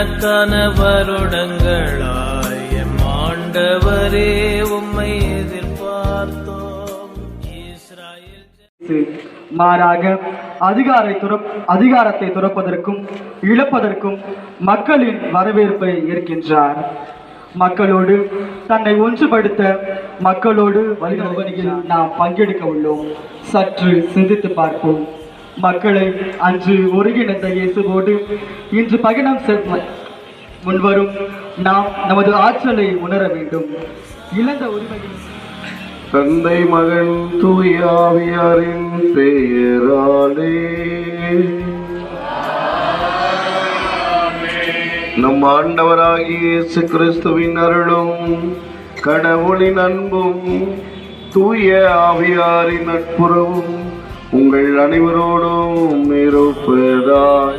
வருஷக்கணக்கான வருடங்களாய் ஆண்டவரே உம்மை எதிர்பார்த்தோம். இஸ்ராயேல் மாறாக அதிகாரை துறப் அதிகாரத்தை துறப்பதற்கும் இழப்பதற்கும் மக்களின் வரவேற்பை ஏற்கின்றார். மக்களோடு தன்னை ஒன்றுபடுத்த மக்களோடு வழிநடவடிக்கையில் நாம் பங்கெடுக்க உள்ளோம். சற்று சிந்தித்து பார்ப்போம். மக்களை அன்று ஒருங்கிணைந்த இயேசுவோடு இன்று பயணம் செல்வ முன்வரும் நாம் நமது ஆற்றலை உணர வேண்டும். இழந்த உரிமையில் தந்தை மகன் தூயாவியாரின் பெயராலே நம் ஆண்டவராகிய இயேசு கிறிஸ்துவின் அருளும் கடவுளின் அன்பும் தூய ஆவியாரின் நட்புறவும் உங்கள் அனைவரோடும் இருப்பதாக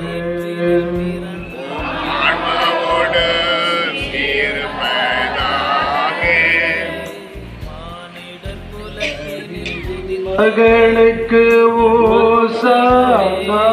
மகளுக்கு ஓசானா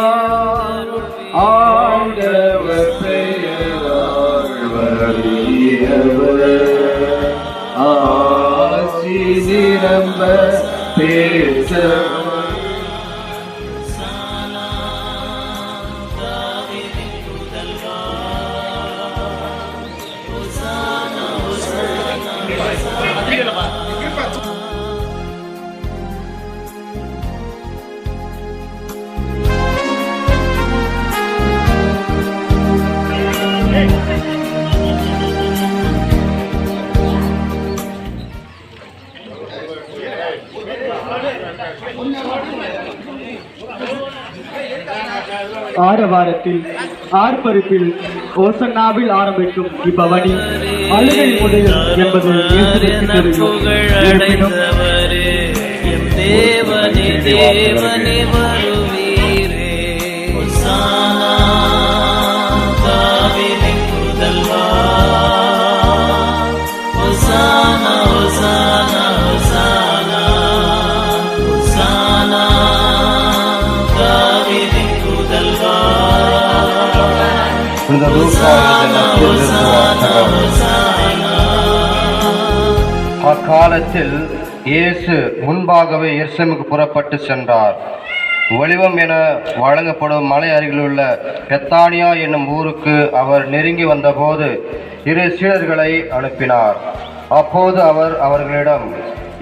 ஆரவாரத்தில் ஆர்ப்பரிப்பில் ஓசன்னாவில் ஆரம்பிக்கும் இப்பவனி அழுகை முதல் என்பது தேவனே தேவனே அக்காலத்தில் இயேசு முன்பாகவே எருசலேமுக்கு புறப்பட்டு சென்றார். ஒளிவம் என வழங்கப்படும் மலை அருகிலுள்ள பெத்தானியா என்னும் ஊருக்கு அவர் நெருங்கி வந்தபோது இரு சீடர்களை அனுப்பினார். அப்போது அவர் அவர்களிடம்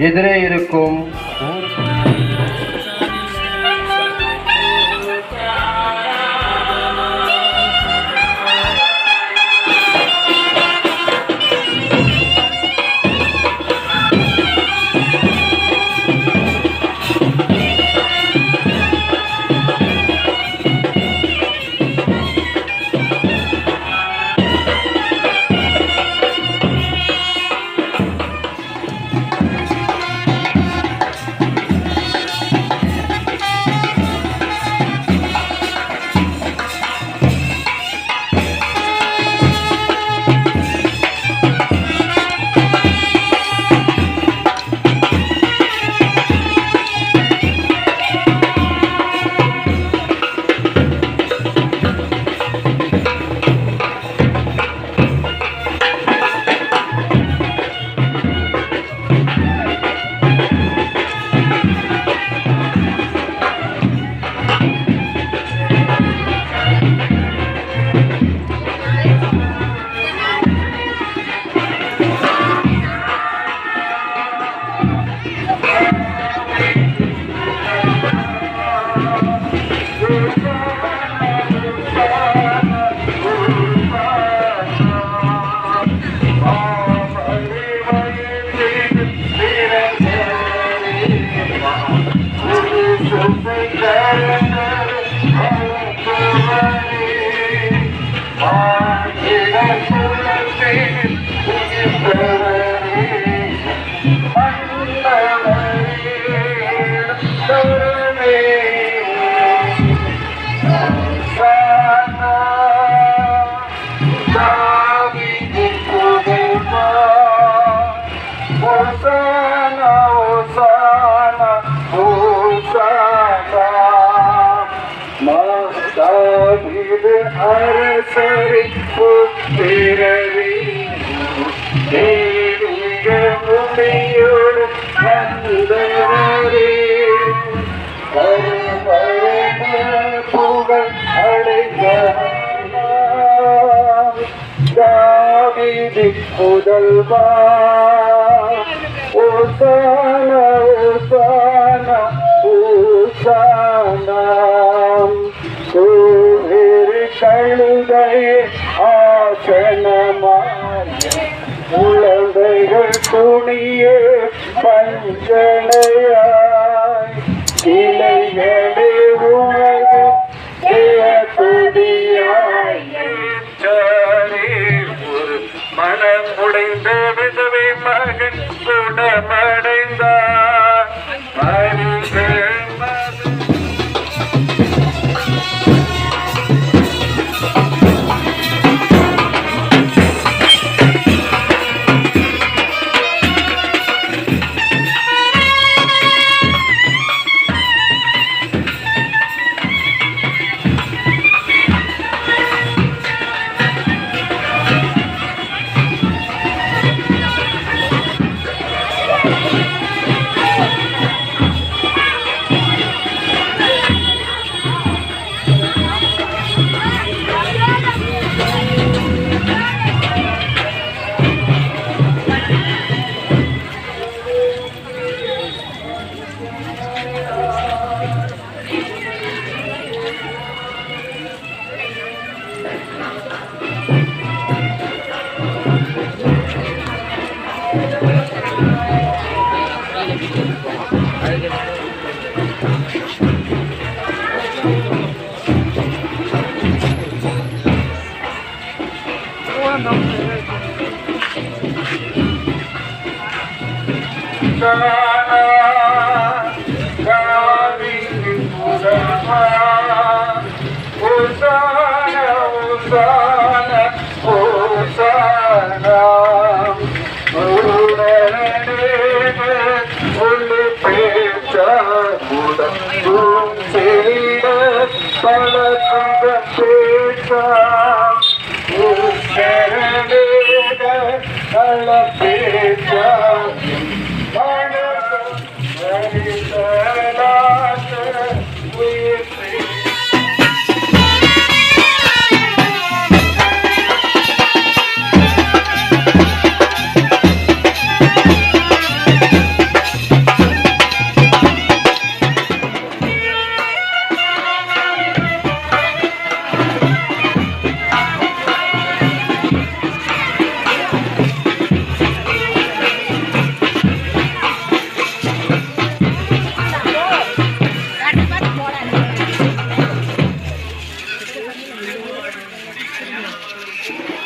எதிரே இருக்கும் இது அரசரின் புத்திரவி தெய்வீக உமையோடு வந்தவரே புகழ் அடைந்தார் முதல்வா ஓசான ஓசான ஓசானா. உழந்தைகள் துணியே பஞ்சனையாய். இலைகளே உணவு துதியாய் ஏற்றாரே ஒரு மனம் உடைந்த விதவை மகன் குணமடைந்தார். Girl. 我努力改变。